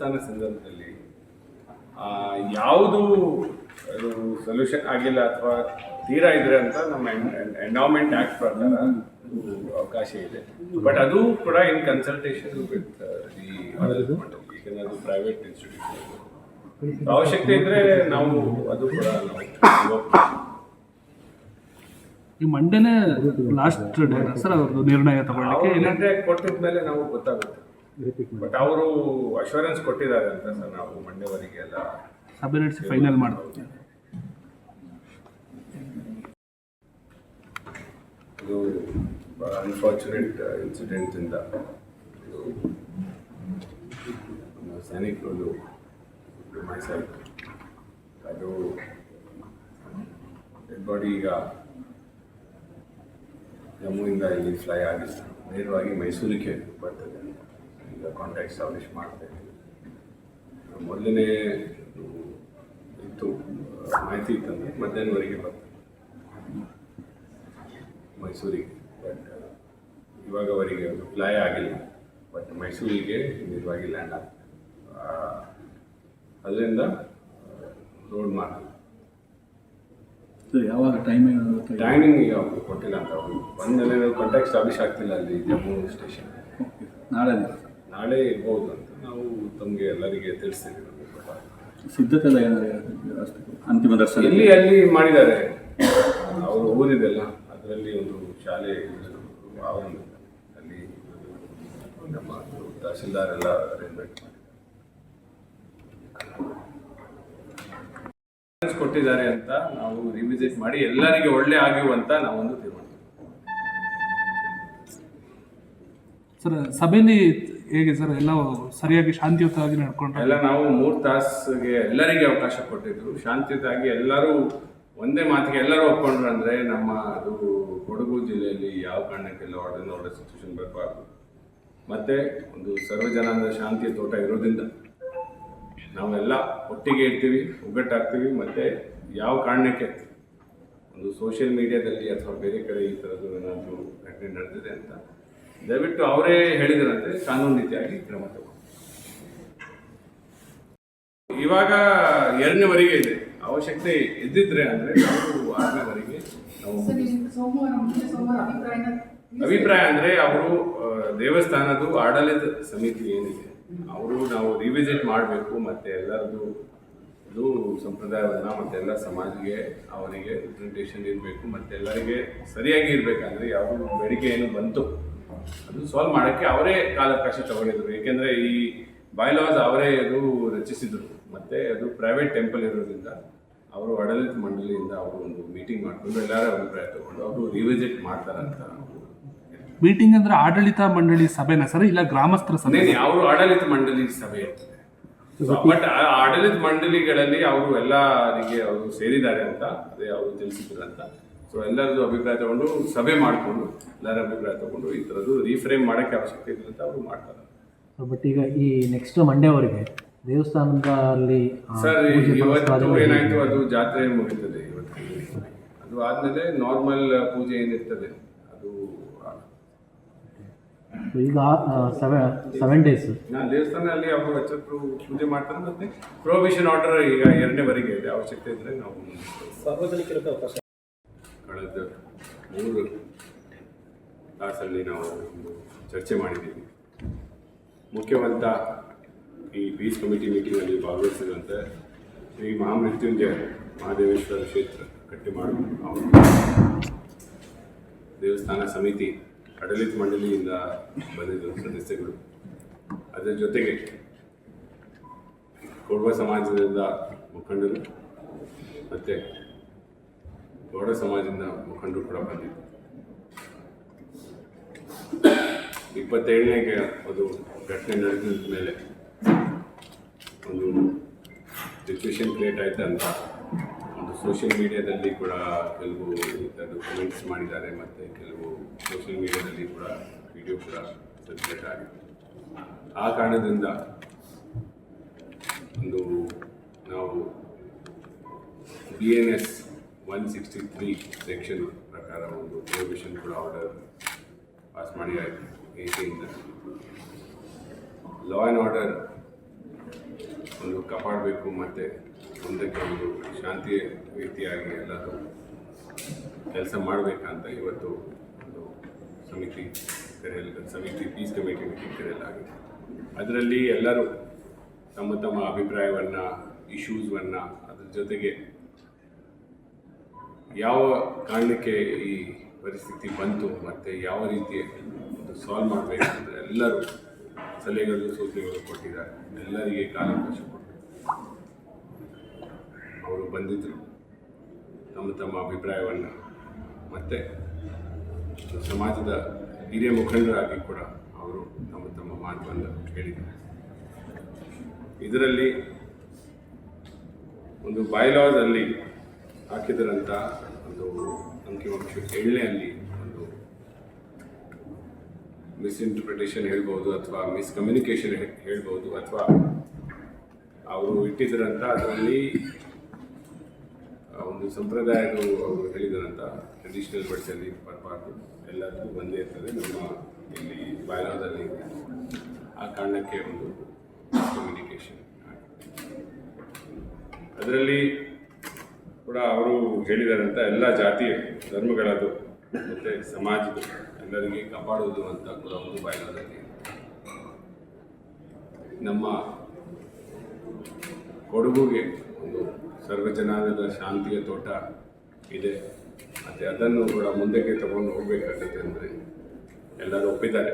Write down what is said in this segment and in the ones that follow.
ದೇವಸ್ಥಾನ ಸಂದರ್ಭದಲ್ಲಿ ಯಾವುದು ಅದು ಸೊಲ್ಯೂಷನ್ ಆಗಿಲ್ಲ ಅಥವಾ ತೀರಾ ಇದ್ರೆ ಅಂತ ನಮ್ಮ ಎಂಡಾಮೆಂಟ್ ಆಕ್ಟ್ ಪ್ರಕಾರ ಅವಕಾಶ ಇದೆ. ಬಟ್ ಅದು ಕೂಡ ಇನ್ ಕನ್ಸಲ್ಟೇಷನ್ ವಿತ್ ದಿ ಯಾಕಂದ್ರೆ ಅದು ಪ್ರೈವೇಟ್ ಇನ್ಸ್ಟಿಟ್ಯೂಷನ್ ಅವಶ್ಯಕತೆ ಇದ್ರೆ ನಾವು ಅದು ಕೂಡ ಈ ಮಂಡೇನೆ ಲಾಸ್ಟ್ ಡೇ ಸರ್ ಅವ್ರದ್ದು ನಿರ್ಣಯ ತಗೊಳ್ಳಕ್ಕೆ? ಕೊಟ್ಟಿದ್ಮೇಲೆ ನಾವು ಗೊತ್ತಾಗುತ್ತೆ. ಬಟ್ ಅವರು ಅಶ್ಯೂರೆನ್ಸ್ ಕೊಟ್ಟಿದ್ದಾರೆ ಅಂತ ಸರ್ ನಾವು ಮಂಡ್ಯವರೆಗೆ ಎಲ್ಲ ಸಭೆ ನಡೆಸಿ ಫೈನಲ್ ಮಾಡ್ತೀವಿ. ಇದು ಅನ್ಫಾರ್ಚುನೇಟ್ ಇನ್ಸಿಡೆಂಟ್ ಇಂದ ಸೈನಿಕರು ಮಾಸಾಯಿತು ಅದು ಡೆಡ್ ಬಾಡಿ ಈಗ ಜಮ್ಮುವಿಂದ ಇಲ್ಲಿ ಫ್ಲೈ ಆಗಿ ನೇರವಾಗಿ ಮೈಸೂರಿಗೆ ಬರ್ತದೆ. ಈಗ ಕಾಂಟ್ಯಾಕ್ಟ್ ಸ್ಟಾಬ್ಲಿಷ್ ಮಾಡ್ತಾ ಇದ್ದೀವಿ. ಮೊದಲನೇ ಇತ್ತು ಮಾಹಿತಿ ಇತ್ತಂದ್ರೆ ಮಧ್ಯಾಹ್ನವರೆಗೆ ಬರ್ತದೆ. ಮೈಸೂರಿಗೆ. ಬಟ್ ಇವಾಗ ಅವರಿಗೆ ಫ್ಲೈ ಆಗಿಲ್ಲ. ಬಟ್ ಮೈಸೂರಿಗೆ ನೇರವಾಗಿ ಲ್ಯಾಂಡ್ ಆಗ್ತದೆ. ಅಲ್ಲಿಂದ ರೋಡ್ ಮಾರ್ಗ. ಸರ್ ಯಾವಾಗ ಟೈಮಿಂಗ್ ಟೈಮಿಂಗ್ ಈಗ ಕೊಟ್ಟಿಲ್ಲ ಅಂತ. ಅವರು ಬಂದಮೇಲೆ ಕಾಂಟ್ಯಾಕ್ಟ್ ಸ್ಟಾಬ್ಲಿಷ್ ಆಗ್ತಿಲ್ಲ ಅಲ್ಲಿ ಜಮ್ಮು ಸ್ಟೇಷನ್ ನಾಳೆ ನಾಳೆ ಇರ್ಬೋದು ಅಂತ ನಾವು ತಮಗೆ ಎಲ್ಲರಿಗೆ ತಿಳಿಸ್ತೀವಿ ಸಿದ್ಧತೆ ಅಂತಿಮ ದರ್ಶನ? ಇಲ್ಲಿ ಅಲ್ಲಿ ಮಾಡಿದ್ದಾರೆ. ಅವರು ಓದಿದೆಲ್ಲ ಅದರಲ್ಲಿ ಒಂದು ಶಾಲೆ ಆವರಣ ಅಲ್ಲಿ ನಮ್ಮ ತಹಸೀಲ್ದಾರ್ ಎಲ್ಲ ಅರೇಂಜ್ಮೆಂಟ್ ಮಾಡಿ ಕೊಟ್ಟಿದ್ದಾರೆ ಅಂತ ನಾವು ರಿವಿಸಿಟ್ ಮಾಡಿ ಎಲ್ಲರಿಗೆ ಒಳ್ಳೆ ಆಗಿರುವಂತ ನಾವೊಂದು ತೀರ್ಮಾನ ಸರ್ ಸಭೆಯಲ್ಲಿ ಹೇಗೆ ಸರ್ ಎಲ್ಲ ಸರಿಯಾಗಿ ಶಾಂತಿಯುತವಾಗಿ ನಡ್ಕೊಂಡ್ರೆ? ಎಲ್ಲ ನಾವು ಮೂರು ತಾಸಿಗೆ ಎಲ್ಲರಿಗೆ ಅವಕಾಶ ಕೊಟ್ಟಿದ್ರು. ಶಾಂತಿಯುತವಾಗಿ ಎಲ್ಲರೂ ಒಂದೇ ಮಾತಿಗೆ ಎಲ್ಲರೂ ಒಪ್ಕೊಂಡ್ರು ಅಂದ್ರೆ ನಮ್ಮ ಅದು ಕೊಡಗು ಜಿಲ್ಲೆಯಲ್ಲಿ ಯಾವ ಕಾರಣಕ್ಕೆಲ್ಲ ಆರ್ಡರ್ ಆರ್ಡರ್ ಸಿಚುವೇಶನ್ ಬರಬಾರ್ದು ಮತ್ತೆ ಒಂದು ಸರ್ವಜನಾಂಗ ಶಾಂತಿಯ ತೋಟ ಇರೋದ್ರಿಂದ ನಾವೆಲ್ಲ ಒಟ್ಟಿಗೆ ಇರ್ತೀವಿ, ಒಗ್ಗಟ್ಟಾಗ್ತೀವಿ, ಮತ್ತೆ ಯಾವ ಕಾರಣಕ್ಕೆ ಒಂದು ಸೋಷಿಯಲ್ ಮೀಡಿಯಾದಲ್ಲಿ ಅಥವಾ ಬೇರೆ ಕಡೆ ಈ ಥರದ್ದು ಏನಾದರೂ ಘಟನೆ ನಡೆದಿದೆ ಅಂತ ದಯವಿಟ್ಟು ಅವರೇ ಹೇಳಿದರಂತೆ ಕಾನೂನು ರೀತಿಯಾಗಿ ಕ್ರಮ ತಗೊಂಡು ಇವಾಗ ಎರಡನೇವರೆಗೆ ಇದೆ. ಅವಶ್ಯಕತೆ ಇದ್ದಿದ್ರೆ ಅಂದ್ರೆ ನಾವು ಆರನೇವರೆಗೆ ಅಭಿಪ್ರಾಯ ಅಂದ್ರೆ ಅವರು ದೇವಸ್ಥಾನದ ಆಡಳಿತ ಸಮಿತಿ ಏನಿದೆ ಅವರು ನಾವು ರಿವಿಸಿಟ್ ಮಾಡಬೇಕು ಮತ್ತೆ ಎಲ್ಲರದು ಇದು ಸಂಪ್ರದಾಯವನ್ನ ಮತ್ತೆ ಎಲ್ಲ ಸಮಾಜಿಗೆ ಅವರಿಗೆ ರಿಪ್ರೆಸೆಂಟೇಷನ್ ಇರಬೇಕು ಮತ್ತೆ ಎಲ್ಲರಿಗೆ ಸರಿಯಾಗಿ ಇರಬೇಕಂದ್ರೆ ಯಾವುದು ಬೇಡಿಕೆ ಏನು ಬಂತು. ಅದು ಸಾಲ್ವ್ ಮಾಡೋಕ್ಕೆ ಅವರೇ ಕಾಲಾವಕಾಶ ತಗೊಂಡಿದ್ರು. ಏಕೆಂದರೆ ಈ ಬೈಲಾಸ್ ಅವರೇ ಅದು ರಚಿಸಿದ್ರು. ಮತ್ತೆ ಅದು ಪ್ರೈವೇಟ್ ಟೆಂಪಲ್ ಇರೋದ್ರಿಂದ ಅವರು ಆಡಳಿತ ಮಂಡಳಿಯಿಂದ ಅವರು ಒಂದು ಮೀಟಿಂಗ್ ಮಾಡಿಕೊಂಡು ಎಲ್ಲರೂ ಅಭಿಪ್ರಾಯ ತಗೊಂಡು ಅವರು ರಿವಿಸಿಟ್ ಮಾಡ್ತಾರಂತ ಮೀಟಿಂಗ್ ಅಂದ್ರೆ ಆಡಳಿತ ಮಂಡಳಿ ಸಭೆನ ಸರ್ ಇಲ್ಲ ಗ್ರಾಮಸ್ಥರ ಸಭೆ? ಅವರು ಆಡಳಿತ ಮಂಡಳಿ ಸಭೆ ಇರ್ತದೆ. ಬಟ್ ಆ ಆಡಳಿತ ಮಂಡಳಿಗಳಲ್ಲಿ ಅವರು ಎಲ್ಲರಿಗೆ ಅವರು ಸೇರಿದ್ದಾರೆ ಅಂತ ಅದೇ ಅವರು ತಿಳಿಸಿದ್ರು ಅಂತ. ಸೊ ಎಲ್ಲರದ್ದು ಅಭಿಪ್ರಾಯ ತಗೊಂಡು ಸಭೆ ಮಾಡಿಕೊಂಡು ಎಲ್ಲರ ಅಭಿಪ್ರಾಯ ತಗೊಂಡು ಈ ಥರದ್ದು ರೀಫ್ರೇಮ್ ಮಾಡೋಕ್ಕೆ ಅವಶ್ಯಕತೆ ಇದೆ ಅಂತ ಅವರು ಮಾಡ್ತಾರೆ. ಬಟ್ ಈಗ ಈ ನೆಕ್ಸ್ಟ್ ಮಂಡೇವರೆಗೆ ದೇವಸ್ಥಾನದಲ್ಲಿ ಅಲ್ಲಿ ಸರ್ ಇವತ್ತು ಏನಾಯಿತು? ಅದು ಜಾತ್ರೆ ಮುಗಿತದೆ ಇವತ್ತು. ಅದು ಆದ್ಮೇಲೆ ನಾರ್ಮಲ್ ಪೂಜೆ ಏನಿರ್ತದೆ ಅದು ಈಗ ಸೆವೆನ್ ಸೆವೆನ್ ಡೇಸ್ ನಾನು ದೇವಸ್ಥಾನದಲ್ಲಿ ಅವರು ಹೆಚ್ಚು ಪೂಜೆ ಮಾಡ್ತಾರೆ ಮತ್ತೆ ಪ್ರೊಹಿಬಿಷನ್ ಆರ್ಡರ್ ಈಗ ಎರಡನೇವರೆಗೆ ಇದೆ. ಅವಶ್ಯಕತೆ ಇದ್ರೆ ನಾವು ಸಾರ್ವಜನಿಕರಿಗೆ ಅವಕಾಶ ಕಳೆದ ಮೂರು ತಾಸಲ್ಲಿ ನಾವು ಒಂದು ಚರ್ಚೆ ಮಾಡಿದ್ದೀವಿ. ಮುಖ್ಯವಂತ ಈ ಪೀಸ್ ಕಮಿಟಿ ಮೀಟಿಂಗಲ್ಲಿ ಭಾಗವಹಿಸಿದಂತೆ ಶ್ರೀ ಮಹಾಮೃತ್ಯುಂಜಯ ಮಹಾದೇವೇಶ್ವರ ಕ್ಷೇತ್ರ ಕಟ್ಟಿಮಾಡು ಅವರು. ದೇವಸ್ಥಾನ ಸಮಿತಿ ಆಡಳಿತ ಮಂಡಳಿಯಿಂದ ಬಂದಿದ್ದ ಸದಸ್ಯಗಳು. ಅದರ ಜೊತೆಗೆ ಕೊಡುವ ಸಮಾಜದಿಂದ ಮುಖಂಡರು ಮತ್ತು ಗೌಡ ಸಮಾಜದಿಂದ ಮುಖಂಡರು ಕೂಡ ಬಂದಿದ್ದರು ಇಪ್ಪತ್ತೇಳನೇಗೆ ಅದು ಘಟನೆ ನಡೆದ ಮೇಲೆ ಒಂದು ಸಿಚುವೇಶನ್ ಕ್ರಿಯೇಟ್ ಆಯ್ತು ಅಂತ. ಒಂದು ಸೋಷಿಯಲ್ ಮೀಡಿಯಾದಲ್ಲಿ ಕೂಡ ಕೆಲವು ಥರದ್ದು ಕಮೆಂಟ್ಸ್ ಮಾಡಿದ್ದಾರೆ ಮತ್ತು ಕೆಲವು ಸೋಷಿಯಲ್ ಮೀಡಿಯಾದಲ್ಲಿ ಕೂಡ ವಿಡಿಯೋ ಕೂಡ ಸರ್ಕ್ಯುಲೇಟ್ ಆಗಿದೆ. ಆ ಕಾರಣದಿಂದ ಒಂದು ನಾವು B N S one sixty three section ಪ್ರಕಾರ ಒಂದು ಪ್ರೊಹಿಬಿಷನ್ ಕೂಡ ಆರ್ಡರ್ ಪಾಸ್ ಮಾಡಿ ಆಯಿತು ಏಟಿಯಿಂದ ಲಾ ಆ್ಯಂಡ್ ಆರ್ಡರ್ ಒಂದು ಕಾಪಾಡಬೇಕು ಮತ್ತು ಮುಂದಕ್ಕೆ ಒಂದು ಶಾಂತಿ ರೀತಿಯಾಗಿ ಎಲ್ಲರೂ ಕೆಲಸ ಮಾಡಬೇಕಂತ ಇವತ್ತು ಒಂದು ಸಮಿತಿ ಕರೆಯಲ್ಲ ಸಮಿತಿ ಪೀಸ್ ಕಮಿಟಿ ಮೀಟಿಂಗ್ ಕರೆಯಲಾಗಿದೆ ಅದರಲ್ಲಿ ಎಲ್ಲರೂ ತಮ್ಮ ತಮ್ಮ ಅಭಿಪ್ರಾಯವನ್ನು ಇಶ್ಯೂಸ್ವನ್ನು ಅದ್ರ ಜೊತೆಗೆ ಯಾವ ಕಾರಣಕ್ಕೆ ಈ ಪರಿಸ್ಥಿತಿ ಬಂತು ಮತ್ತು ಯಾವ ರೀತಿ ಸಾಲ್ವ್ ಮಾಡಬೇಕು ಅಂತ ಎಲ್ಲರೂ ಸಲಹೆಗಳು ಸೂಚನೆಗಳು ಕೊಟ್ಟಿದ್ದಾರೆ. ಎಲ್ಲರಿಗೆ ಕಾಲಾವಕಾಶ ಕೊಟ್ಟು ಅವರು ಬಂದಿದ್ದರು ತಮ್ಮ ತಮ್ಮ ಅಭಿಪ್ರಾಯವನ್ನು ಮತ್ತು ಸಮಾಜದ ಹಿರಿಯ ಮುಖಂಡರಾಗಿ ಕೂಡ ಅವರು ತಮ್ಮ ತಮ್ಮ ಮಾತನ್ನು ಹೇಳಿದ್ದಾರೆ. ಇದರಲ್ಲಿ ಒಂದು ಬೈಲಾದಲ್ಲಿ ಹಾಕಿದರಂಥ ಒಂದು ಅಂಕಿಅಂಶಕ್ಕೆ ಎಳ್ಳೆ ಅಲ್ಲಿ ಒಂದು ಮಿಸ್ಇಂಟರ್ಪ್ರಿಟೇಷನ್ ಹೇಳ್ಬೋದು ಅಥವಾ ಮಿಸ್ಕಮ್ಯುನಿಕೇಷನ್ ಹೇಳ್ಬೋದು ಅಥವಾ ಅವರು ಇಟ್ಟಿದ್ದರಂತ ಅದರಲ್ಲಿ ಒಂದು ಸಂಪ್ರದಾಯದ ಅವರು ಹೇಳಿದರಂತ ಟ್ರೆಡಿಷನಲ್ ಬಡ್ಸಲ್ಲಿ ಬರಬಾರ್ದು ಎಲ್ಲದಕ್ಕೂ ಬಂದೇ ಇರ್ತದೆ ನಮ್ಮ ಇಲ್ಲಿ ಬಯಲಾದಲ್ಲಿ ಆ ಕಾರಣಕ್ಕೆ ಒಂದು ಕಮ್ಯುನಿಕೇಷನ್ ಅದರಲ್ಲಿ ಕೂಡ ಅವರು ಹೇಳಿದಾರಂತ ಎಲ್ಲ ಜಾತಿ ಧರ್ಮಗಳದು ಮತ್ತು ಸಮಾಜದ ಎಲ್ಲರಿಗೆ ಕಾಪಾಡುವುದು ಅಂತ ಕೂಡ ಒಂದು ಬಾಯಿಲದಲ್ಲಿ ನಮ್ಮ ಕೊಡಗುಗೆ ಒಂದು ಸರ್ವಜನಾಂಗದ ಶಾಂತಿಯ ತೋಟ ಇದೆ. ಮತ್ತು ಅದನ್ನು ಕೂಡ ಮುಂದಕ್ಕೆ ತಗೊಂಡು ಹೋಗಬೇಕಾಗತ್ತೆ ಅಂದರೆ ಎಲ್ಲರೂ ಒಪ್ಪಿದ್ದಾರೆ.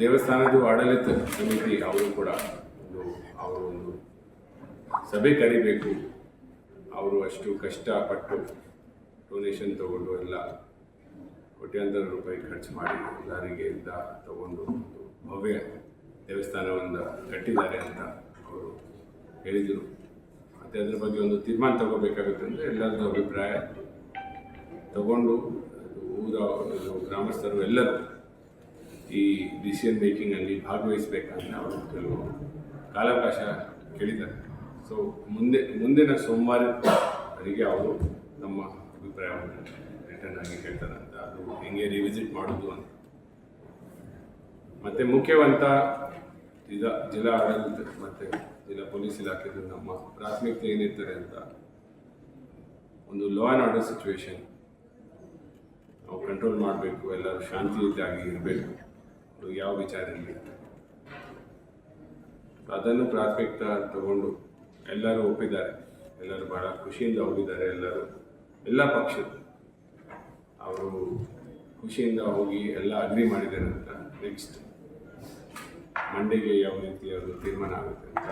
ದೇವಸ್ಥಾನದ ಆಡಳಿತ ಸಮಿತಿ ಅವರು ಕೂಡ ಒಂದು, ಅವರು ಒಂದು ಸಭೆ ಕರಿಬೇಕು ಅವರು ಅಷ್ಟು ಕಷ್ಟಪಟ್ಟು ಡೊನೇಷನ್ ತಗೊಂಡು ಎಲ್ಲ ಕೋಟ್ಯಾಂತರ ರೂಪಾಯಿ ಖರ್ಚು ಮಾಡಿ ದಾರಿಗೆ ಇಂದ ತಗೊಂಡು ಒಂದು ಭವ್ಯ ದೇವಸ್ಥಾನವನ್ನು ಕಟ್ಟಿದ್ದಾರೆ ಅಂತ ಅವರು ಹೇಳಿದರು. ಮತ್ತು ಅದ್ರ ಬಗ್ಗೆ ಒಂದು ತೀರ್ಮಾನ ತಗೋಬೇಕಾಗುತ್ತೆ ಅಂದರೆ ಎಲ್ಲರದ್ದು ಅಭಿಪ್ರಾಯ. ತಗೊಂಡು ಊರ ಗ್ರಾಮಸ್ಥರು ಎಲ್ಲರೂ ಈ ಡಿಸಿಷನ್ ಮೇಕಿಂಗಲ್ಲಿ ಭಾಗವಹಿಸಬೇಕಂತ ಅವರು ಕೆಲವು ಕಾಲಾವಕಾಶ ಕೇಳಿದ್ದಾರೆ. ಸೊ ಮುಂದೆ, ಮುಂದಿನ ಸೋಮವಾರ ಅವರಿಗೆ ಅವರು ನಮ್ಮ ಅಭಿಪ್ರಾಯವನ್ನು ರಿಟರ್ನ್ ಆಗಿ ಹೇಳ್ತಾರೆ ಅಂತ. ಅದು ಹೆಂಗೆ ರಿವಿಸಿಟ್ ಮಾಡೋದು ಅಂತ. ಮತ್ತು ಮುಖ್ಯವಂತ ಜಿಲ್ಲಾ ಜಿಲ್ಲಾ ಆಡಳಿತ ಮತ್ತು ಜಿಲ್ಲಾ ಪೊಲೀಸ್ ಇಲಾಖೆದು ನಮ್ಮ ಪ್ರಾಥಮಿಕತೆ ಏನಿರ್ತಾರೆ ಅಂತ. ಒಂದು ಲಾ ಆ್ಯಂಡ್ ಆರ್ಡರ್ ಸಿಚುವೇಶನ್ ನಾವು ಕಂಟ್ರೋಲ್ ಮಾಡಬೇಕು, ಎಲ್ಲರೂ ಶಾಂತಿಯುತವಾಗಿ ಇರಬೇಕು. ಯಾವ ಯಾವ ವಿಚಾರದಲ್ಲಿ ಅದನ್ನು ಪ್ರಾಥಮಿಕತೆ ತಗೊಂಡು ಎಲ್ಲರೂ ಒಪ್ಪಿದ್ದಾರೆ. ಎಲ್ಲರೂ ಭಾಳ ಖುಷಿಯಿಂದ ಹೋಗಿದ್ದಾರೆ ಎಲ್ಲರೂ. ಎಲ್ಲ ಪಕ್ಷದ ಅವರು ಖುಷಿಯಿಂದ ಹೋಗಿ ಎಲ್ಲ ಅಗ್ರಿ ಮಾಡಿದ್ದಾರೆ ಅಂತ ನೆಕ್ಸ್ಟ್ ಮಂಡಿಗೆ ಯಾವ ರೀತಿ ಅದು ತೀರ್ಮಾನ ಆಗುತ್ತೆ ಅಂತ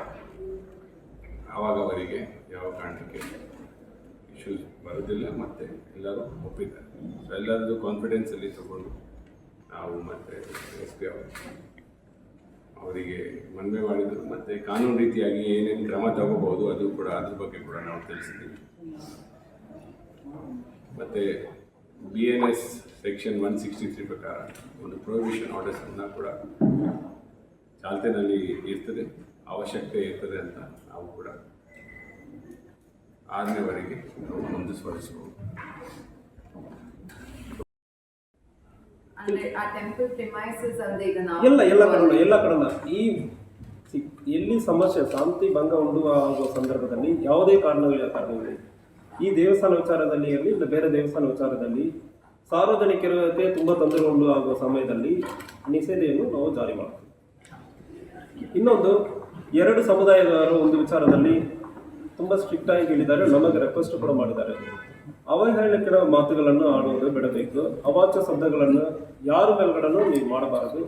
ಆವಾಗ ಅವರಿಗೆ ಯಾವ ಕಾರಣಕ್ಕೆ ಇಶ್ಯೂಸ್ ಬರೋದಿಲ್ಲ ಮತ್ತು ಎಲ್ಲರೂ ಒಪ್ಪಿದ್ದಾರೆ. ಸೊ ಎಲ್ಲರದ್ದು ಕಾನ್ಫಿಡೆನ್ಸಲ್ಲಿ ತಗೊಂಡು ನಾವು ಮತ್ತೆ ಎಸ್ ಪಿ ಅವರು ಅವರಿಗೆ ಮನವಿ ಮಾಡಿದರು. ಮತ್ತು ಕಾನೂನು ರೀತಿಯಾಗಿ ಏನೇನು ಕ್ರಮ ತಗೋಬಹುದು ಅದು ಕೂಡ ಅದ್ರ ಬಗ್ಗೆ ಕೂಡ ನಾವು ತಿಳಿಸಿದ್ದೀವಿ. ಮತ್ತು B N S section one sixty three ಪ್ರಕಾರ ಒಂದು ಪ್ರೊಹಿಬಿಷನ್ ಆರ್ಡರ್ಸನ್ನು ಕೂಡ ಚಾಲ್ತಿನಲ್ಲಿ ಇರ್ತದೆ. ಅವಶ್ಯಕತೆ ಇರ್ತದೆ ಅಂತ ನಾವು ಕೂಡ ಆರನೇವರೆಗೆ ನಾವು ಮುಂದುವರಿಸಬಹುದು ಅಂದ್ರೆ ಆ ಟೆಂಪಲ್ ಪ್ರಿಮೈಸಸ್ ಅಲ್ಲದೆ ಈಗ ನಾವು ಎಲ್ಲ ಎಲ್ಲ ಕಡಲ್ಲ ಎಲ್ಲ ಕಡೆ ಈ ಎಲ್ಲಿ ಸಮಸ್ಯೆ ಶಾಂತಿ ಭಂಗ ಉಂಟು ಆಗುವ ಸಂದರ್ಭದಲ್ಲಿ ಯಾವುದೇ ಕಾರಣವಿಲ್ಲ ಕಾರಣವಿಲ್ಲ. ಈ ದೇವಸ್ಥಾನ ವಿಚಾರದಲ್ಲಿ ಇರಲಿ ಇಲ್ಲ ಬೇರೆ ದೇವಸ್ಥಾನ ವಿಚಾರದಲ್ಲಿ ಸಾರ್ವಜನಿಕರಿಗೆ ತುಂಬ ತೊಂದರೆ ಉಂಟು ಆಗುವ ಸಮಯದಲ್ಲಿ ನಿಷೇಧೆಯನ್ನು ನಾವು ಜಾರಿ ಮಾಡ್ತೀವಿ. ಇನ್ನೊಂದು ಎರಡು ಸಮುದಾಯದವರು ಒಂದು ವಿಚಾರದಲ್ಲಿ ತುಂಬ ಸ್ಟ್ರಿಕ್ಟಾಗಿ ಹೇಳಿದ್ದಾರೆ ನಮಗೆ ರಿಕ್ವೆಸ್ಟ್ ಕೂಡ ಮಾಡಿದ್ದಾರೆ. ಅವಹೇಳನಕರ ಮಾತುಗಳನ್ನು ಆಡುವುದು ಬಿಡಬೇಕು. ಅವಾಚ್ಯ ಶಬ್ದಗಳನ್ನು ಯಾರು ಮೇಲ್ಗಡೆನೂ ನೀವು ಮಾಡಬಾರದು.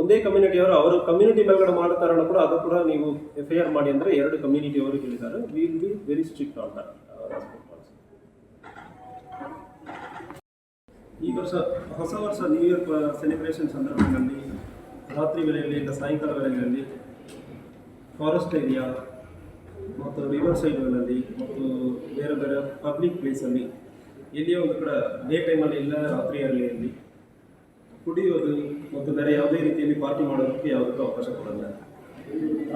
ಒಂದೇ ಕಮ್ಯುನಿಟಿಯವರು ಅವರು ಕಮ್ಯುನಿಟಿ ಮೇಲ್ಗಡೆ ಮಾಡ್ತಾರನ್ನ ಕೂಡ ಅದು ಕೂಡ ನೀವು ಎಫ್ ಐ ಆರ್ ಮಾಡಿ ಅಂದರೆ ಎರಡು ಕಮ್ಯುನಿಟಿಯವರು ಹೇಳಿದ್ದಾರೆ. Will be very strict that ಈ ವರ್ಷ ಹೊಸ ವರ್ಷ ನ್ಯೂ ಇಯರ್ ಸೆಲೆಬ್ರೇಷನ್ ಸಂದರ್ಭದಲ್ಲಿ ರಾತ್ರಿ ವೇಳೆಯಲ್ಲಿ ಇಲ್ಲ, ಸಾಯಂಕಾಲ ವೇಳೆಗಳಲ್ಲಿ ಫಾರೆಸ್ಟ್ ಏರಿಯಾ ಮತ್ತು ರಿವರ್ ಸೈಡ್ಗಳಲ್ಲಿ ಮತ್ತು ಬೇರೆ ಬೇರೆ ಪಬ್ಲಿಕ್ ಪ್ಲೇಸಲ್ಲಿ ಎಲ್ಲಿಯೋ ಒಂದು ಕಡೆ ಡೇ ಟೈಮಲ್ಲಿ ಇಲ್ಲ, ರಾತ್ರಿ ಅಲ್ಲಿ ಕುಡಿಯೋದು ಮತ್ತು ಬೇರೆ ಯಾವುದೇ ರೀತಿಯಲ್ಲಿ ಪಾರ್ಟಿ ಮಾಡೋದಕ್ಕೆ ಯಾವುದಕ್ಕೂ ಅವಕಾಶ ಕೊಡಲ್ಲ.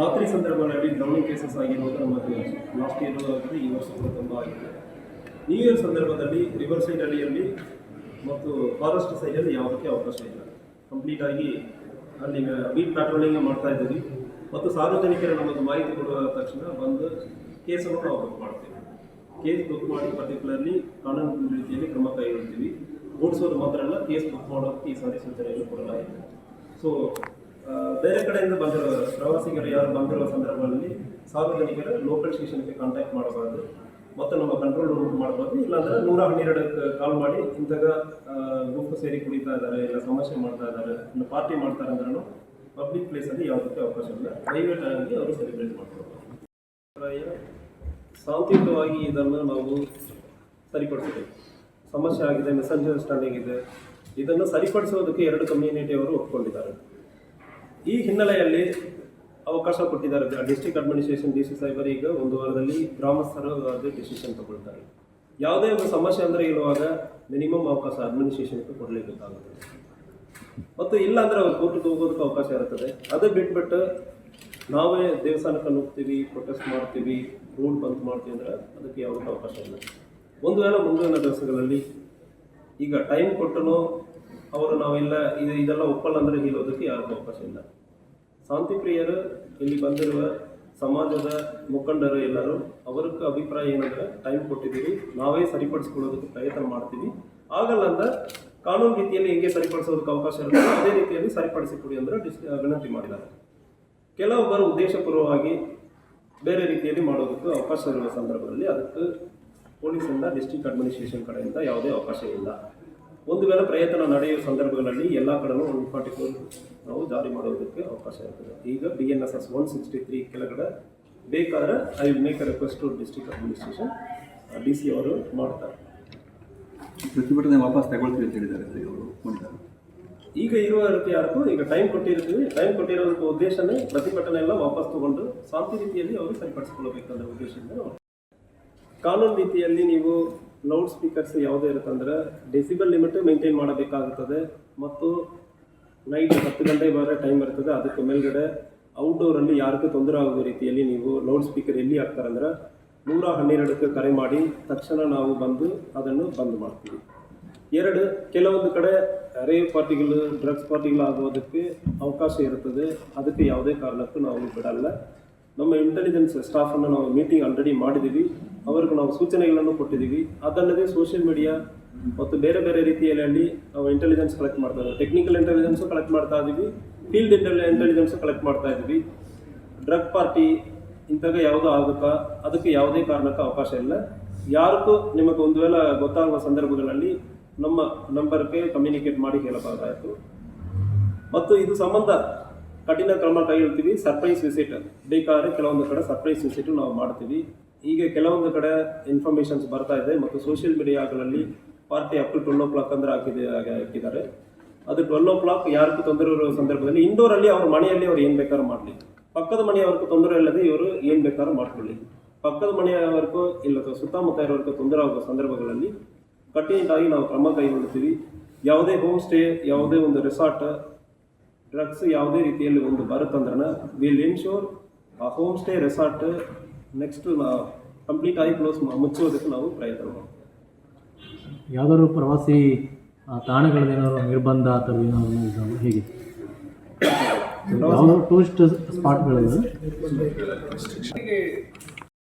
ರಾತ್ರಿ ಸಂದರ್ಭಗಳಲ್ಲಿ ಡ್ರೌನಿಂಗ್ ಕೇಸಸ್ ಆಗಿರೋದು ನಮಗೆ ಲಾಸ್ಟ್ ಇಯರ್ ಆಗಿದೆ ಈ ವರ್ಷ ಕೂಡ ತುಂಬ ಆಗಿದೆ. ನ್ಯೂ ಇಯರ್ ಸಂದರ್ಭದಲ್ಲಿ ರಿವರ್ ಸೈಡ್ ಅಲ್ಲಿ ಮತ್ತು ಫಾರೆಸ್ಟ್ ಸೈಡಲ್ಲಿ ಯಾವುದಕ್ಕೆ ಅವಕಾಶ ಇಲ್ಲ. ಕಂಪ್ಲೀಟಾಗಿ ಅಲ್ಲಿ ಬೀಟ್ ಪ್ಯಾಟ್ರೋಲಿಂಗ್ ಮಾಡ್ತಾ ಇದ್ದೀವಿ. ಮತ್ತು ಸಾರ್ವಜನಿಕರ ನಮ್ಮದು ಮಾಹಿತಿ ಕೊಡುವ ತಕ್ಷಣ ಬಂದು ಕೇಸನ್ನು ನಾವು ಬುಕ್ ಮಾಡ್ತೀವಿ. ಕೇಸ್ ಬುಕ್ ಮಾಡಿ ಪರ್ಟಿಕ್ಯುಲರ್ಲಿ ಕಾನೂನು ರೀತಿಯಲ್ಲಿ ಕ್ರಮ ಕೈಗೊಳ್ತೀವಿ. ಓಡಿಸೋದು ಮಾತ್ರ ಅಲ್ಲ, ಕೇಸ್ ಬುಕ್ ಮಾಡೋಕ್ಕೆ ಈ ಸಾರಿ ಸೂಚನೆಯನ್ನು ಕೊಡಲಾಗಿದೆ. ಸೊ ಬೇರೆ ಕಡೆಯಿಂದ ಬಂದಿರೋ ಪ್ರವಾಸಿಗರು ಯಾರು ಬಂದಿರುವ ಸಂದರ್ಭದಲ್ಲಿ ಸಾರ್ವಜನಿಕರು ಲೋಕಲ್ ಸ್ಟೇಷನ್ಗೆ ಕಾಂಟ್ಯಾಕ್ಟ್ ಮಾಡಬಾರ್ದು. ಮತ್ತು ನಮ್ಮ ಕಂಟ್ರೋಲ್ ರೂಮ್ ಮಾಡಬಾರ್ದು. ಇಲ್ಲಾಂದ್ರೆ ನೂರ ಹನ್ನೆರಡಕ್ಕೆ ಕಾಲ್ ಮಾಡಿ ಇಂಥಾಗ ಗುಂಪು ಸೇರಿ ಕುಡಿತಾ ಇದ್ದಾರೆ, ಇಲ್ಲ ಸಮಸ್ಯೆ ಮಾಡ್ತಾ ಇದ್ದಾರೆ, ಇಲ್ಲ ಪಾರ್ಟಿ ಮಾಡ್ತಾರೆ ಅಂದ್ರೂ ಪಬ್ಲಿಕ್ ಪ್ಲೇಸಲ್ಲಿ ಯಾವುದಕ್ಕೆ ಅವಕಾಶ ಇಲ್ಲ. ಪ್ರೈವೇಟ್ ಆಗಿ ಅವರು ಸೆಲೆಬ್ರೇಟ್ ಮಾಡ್ತಾರೆ ಅಭಿಪ್ರಾಯ ಶಾಂತಿಯುತವಾಗಿ ಇದನ್ನು ನಾವು ಸರಿಪಡಿಸಬೇಕು. ಸಮಸ್ಯೆ ಆಗಿದೆ ಮೆಸೆಂಜರ್ ಸ್ಟ್ಯಾಂಡಿಂಗ್ ಇದೆ. ಇದನ್ನು ಸರಿಪಡಿಸೋದಕ್ಕೆ ಎರಡು ಕಮ್ಯುನಿಟಿಯವರು ಒಪ್ಕೊಂಡಿದ್ದಾರೆ. ಈ ಹಿನ್ನೆಲೆಯಲ್ಲಿ ಅವಕಾಶ ಕೊಟ್ಟಿದ್ದಾರೆ. ಡಿಸ್ಟ್ರಿಕ್ಟ್ ಅಡ್ಮಿನಿಸ್ಟ್ರೇಷನ್ ಡಿ ಸಿ ಸಾಹೇಬರು ಈಗ ಒಂದು ವಾರದಲ್ಲಿ ಗ್ರಾಮಸ್ಥರು ಅದೇ ಡಿಸಿಷನ್ ತಗೊಳ್ತಾರೆ. ಯಾವುದೇ ಒಂದು ಸಮಸ್ಯೆ ಅಂದರೆ ಇರುವಾಗ ಮಿನಿಮಮ್ ಅವಕಾಶ ಅಡ್ಮಿನಿಸ್ಟ್ರೇಷನ್ಗೆ ಕೊಡಲೇಬೇಕಾಗುತ್ತದೆ ಮತ್ತು ಇಲ್ಲ ಅಂದರೆ ಅವ್ರು ಕೋರ್ಟ್ಗೆ ಹೋಗೋದಕ್ಕೆ ಅವಕಾಶ ಇರುತ್ತದೆ. ಅದೇ ಬಿಟ್ಬಿಟ್ಟು ನಾವೇ ದೇವಸ್ಥಾನಕ್ಕೆ ನುಗ್ತೀವಿ ಪ್ರೊಟೆಸ್ಟ್ ಮಾಡ್ತೀವಿ ರೂಲ್ ಬಂದ್ ಮಾಡ್ತೀವಿ ಅಂದರೆ ಅದಕ್ಕೆ ಯಾವುದೇ ಅವಕಾಶ ಇಲ್ಲ. ಒಂದು ವೇಳೆ ಮುಂದಿನ ದಿವಸಗಳಲ್ಲಿ ಈಗ ಟೈಮ್ ಕೊಟ್ಟನು ಅವರು ನಾವೆಲ್ಲ, ಇದು ಇದೆಲ್ಲ ಒಪ್ಪಲ್ಲ ಅಂದರೆ ಹೇಳೋದಕ್ಕೆ ಯಾರಿಗೂ ಅವಕಾಶ ಇಲ್ಲ. ಶಾಂತಿ ಪ್ರಿಯರು ಇಲ್ಲಿ ಬಂದಿರುವ ಸಮಾಜದ ಮುಖಂಡರು ಎಲ್ಲರೂ ಅವರಕ್ಕೆ ಅಭಿಪ್ರಾಯ ಏನಂದ್ರೆ ಟೈಮ್ ಕೊಟ್ಟಿದ್ದೀವಿ ನಾವೇ ಸರಿಪಡಿಸ್ಕೊಳ್ಳೋದಕ್ಕೆ ಪ್ರಯತ್ನ ಮಾಡ್ತೀವಿ. ಆಗಲ್ಲ ಅಂದ್ರೆ ಕಾನೂನು ರೀತಿಯಲ್ಲಿ ಹೆಂಗೆ ಸರಿಪಡಿಸೋದಕ್ಕೆ ಅವಕಾಶ ಇರುತ್ತೆ ಅದೇ ರೀತಿಯಲ್ಲಿ ಸರಿಪಡಿಸಿಕೊಡಿ ಅಂದರೆ ಡಿಸ್ ವಿನಂತಿ ಮಾಡಿದ್ದಾರೆ. ಕೆಲವೊಬ್ಬರು ಉದ್ದೇಶಪೂರ್ವವಾಗಿ ಬೇರೆ ರೀತಿಯಲ್ಲಿ ಮಾಡೋದಕ್ಕೆ ಅವಕಾಶ ಇರುವ ಸಂದರ್ಭದಲ್ಲಿ ಅದಕ್ಕೆ ಪೊಲೀಸಿಂದ ಡಿಸ್ಟ್ರಿಕ್ಟ್ ಅಡ್ಮಿನಿಸ್ಟ್ರೇಷನ್ ಕಡೆಯಿಂದ ಯಾವುದೇ ಅವಕಾಶ ಇಲ್ಲ. ಒಂದು ವೇಳೆ ಪ್ರಯತ್ನ ನಡೆಯುವ ಸಂದರ್ಭಗಳಲ್ಲಿ ಎಲ್ಲ ಕಡೆಯೂ ಒನ್ ಫಾರ್ಟಿ ಫೋರ್ ನಾವು ಜಾರಿ ಮಾಡೋದಕ್ಕೆ ಅವಕಾಶ ಇರ್ತದೆ. ಈಗ B N S S one sixty three ಕೆಳಗಡೆ ಬೇಕಾದ್ರೆ I make a request to district administration D C ಅವರು ಮಾಡ್ತಾರೆ. ಪ್ರತಿಭಟನೆ ವಾಪಸ್ ತಗೊಳ್ತೀವಿ ಅಂತ ಹೇಳಿದ್ದಾರೆ ಸರ್ ಇವರು ಈಗ ಇರುವ ರೀತಿ ಯಾರಿಗೂ ಈಗ ಟೈಮ್ ಕೊಟ್ಟಿರ್ತೀವಿ. ಟೈಮ್ ಕೊಟ್ಟಿರೋದಕ್ಕೆ ಉದ್ದೇಶನೇ ಪ್ರತಿಭಟನೆ ಎಲ್ಲ ವಾಪಸ್ ತಗೊಂಡು ಶಾಂತಿ ರೀತಿಯಲ್ಲಿ ಅವರು ಸರಿಪಡಿಸ್ಕೊಳ್ಬೇಕಂದ್ರೆ ಉದ್ದೇಶದಿಂದ ಕಾನೂನು ರೀತಿಯಲ್ಲಿ ನೀವು ಲೌಡ್ ಸ್ಪೀಕರ್ಸ್ ಯಾವುದೇ ಇರುತ್ತಂದ್ರೆ ಡೆಸಿಬಲ್ ಲಿಮಿಟ್ ಮೇಂಟೈನ್ ಮಾಡಬೇಕಾಗುತ್ತದೆ. ಮತ್ತು ನೈಟ್ ಹತ್ತು ಗಂಟೆ ಬರೋ ಟೈಮ್ ಇರ್ತದೆ, ಅದಕ್ಕೆ ಮೇಲ್ಗಡೆ ಔಟ್ಡೋರಲ್ಲಿ ಯಾರಿಗೂ ತೊಂದರೆ ಆಗುವ ರೀತಿಯಲ್ಲಿ ನೀವು ಲೌಡ್ ಸ್ಪೀಕರ್ ಎಲ್ಲಿ ಹಾಕ್ತಾರಂದ್ರೆ ನೂರ ಹನ್ನೆರಡಕ್ಕೆ ಕರೆ ಮಾಡಿ ತಕ್ಷಣ ನಾವು ಬಂದು ಅದನ್ನು ಬಂದ್ ಮಾಡ್ತೀವಿ. ಎರಡು, ಕೆಲವೊಂದು ಕಡೆ ರೇವ್ ಪಾರ್ಟಿಗಳು, ಡ್ರಗ್ಸ್ ಪಾರ್ಟಿಗಳು ಆಗೋದಕ್ಕೆ ಅವಕಾಶ ಇರುತ್ತದೆ. ಅದಕ್ಕೆ ಯಾವುದೇ ಕಾರಣಕ್ಕೂ ನಾವು ಬಿಡಲ್ಲ. ನಮ್ಮ ಇಂಟೆಲಿಜೆನ್ಸ್ ಸ್ಟಾಫನ್ನು ನಾವು ಮೀಟಿಂಗ್ ಆಲ್ರೆಡಿ ಮಾಡಿದ್ದೀವಿ. ಅವ್ರಿಗೆ ನಾವು ಸೂಚನೆಗಳನ್ನು ಕೊಟ್ಟಿದ್ದೀವಿ. ಅದಲ್ಲದೆ ಸೋಷಿಯಲ್ ಮೀಡಿಯಾ ಮತ್ತು ಬೇರೆ ಬೇರೆ ರೀತಿಯಲ್ಲಿ ನಾವು ಇಂಟೆಲಿಜೆನ್ಸ್ ಕಲೆಕ್ಟ್ ಮಾಡ್ತಾ ಇದ್ದೀವಿ. ಟೆಕ್ನಿಕಲ್ ಇಂಟೆಲಿಜೆನ್ಸು ಕಲೆಕ್ಟ್ ಮಾಡ್ತಾ ಇದ್ದೀವಿ. ಫೀಲ್ಡ್ ಇಂಟೆಲಿಜೆನ್ಸು ಕಲೆಕ್ಟ್ ಮಾಡ್ತಾ ಇದ್ದೀವಿ. ಡ್ರಗ್ ಪಾರ್ಟಿ ಇಂಥಾಗ ಯಾವುದೋ ಆಗುತ್ತಾ ಅದಕ್ಕೆ ಯಾವುದೇ ಕಾರಣಕ್ಕೂ ಅವಕಾಶ ಇಲ್ಲ. ಯಾರಿಗೂ ನಿಮಗೆ ಒಂದು ವೇಳೆ ಗೊತ್ತಾಗುವ ಸಂದರ್ಭಗಳಲ್ಲಿ ನಮ್ಮ ನಂಬರ್ಗೆ ಕಮ್ಯುನಿಕೇಟ್ ಮಾಡಿ ಹೇಳಬಾರ್ದಾಯಿತು ಮತ್ತು ಇದು ಸಂಬಂಧ ಕಠಿಣ ಕ್ರಮ ಕೈಗೊಳ್ತೀವಿ ಸರ್ಪ್ರೈಸ್ ವಿಸಿಟ್ ಬೇಕಾದ್ರೆ ಕೆಲವೊಂದು ಕಡೆ ಸರ್ಪ್ರೈಸ್ ವಿಸಿಟ್ ನಾವು ಮಾಡ್ತೀವಿ. ಈಗ ಕೆಲವೊಂದು ಕಡೆ ಇನ್ಫಾರ್ಮೇಷನ್ಸ್ ಬರ್ತಾ ಇದೆ ಮತ್ತು social ಮೀಡಿಯಾಗಳಲ್ಲಿ party up to twelve o'clock ಅಂದ್ರೆ ಹಾಕಿದೆ ಹಾಕಿದ್ದಾರೆ. ಅದು ಟ್ವೆಲ್ ಓ ಕ್ಲಾಕ್ ಯಾರಿಗೂ ತೊಂದರೆ ಇರುವ ಸಂದರ್ಭದಲ್ಲಿ ಇಂಡೋರಲ್ಲಿ ಅವ್ರ ಮನೆಯಲ್ಲಿ ಅವ್ರು ಏನು ಬೇಕಾದ್ರೂ ಮಾಡಲಿ. ಪಕ್ಕದ ಮನೆಯವರೆಗೂ ತೊಂದರೆ ಇಲ್ಲದೆ ಇವರು ಏನು ಬೇಕಾದ್ರೂ ಮಾಡ್ಕೊಳ್ಳಿ. ಪಕ್ಕದ ಮನೆಯವರೆಗೂ ಇಲ್ಲ ಸುತ್ತಮುತ್ತ ಇರೋರ್ಗೂ ತೊಂದರೆ ಆಗುವ ಸಂದರ್ಭಗಳಲ್ಲಿ ಕಟ್ಟುನಿಟ್ಟಾಗಿ ನಾವು ಕ್ರಮ ಕೈಗೊಳ್ಳುತ್ತೀವಿ. ಯಾವುದೇ ಹೋಮ್ ಸ್ಟೇ ಯಾವುದೇ ಒಂದು ರೆಸಾರ್ಟ್ ಡ್ರಗ್ಸ್ ಯಾವುದೇ ರೀತಿಯಲ್ಲಿ ಒಂದು ಬರುತ್ತಂದ್ರೆ ವಿಲ್ ಇನ್ಶೋರ್ ಆ home stay resort next complete ಆಗಿ ಕ್ಲೋಸ್ ಮುಚ್ಚೋದಕ್ಕೆ ನಾವು ಪ್ರಯತ್ನ ಮಾಡ್ತೀವಿ ಯಾವ್ದಾದ್ರು ಪ್ರವಾಸಿ ಆ, ತಾಣಗಳದ್ದೇನಾದ್ರು ನಿರ್ಬಂಧ ಅಥವಾ ಏನಾದ್ರು ಹೇಗೆ? ಟೂರಿಸ್ಟ್ ಸ್ಪಾಟ್ಗಳಿವೆ?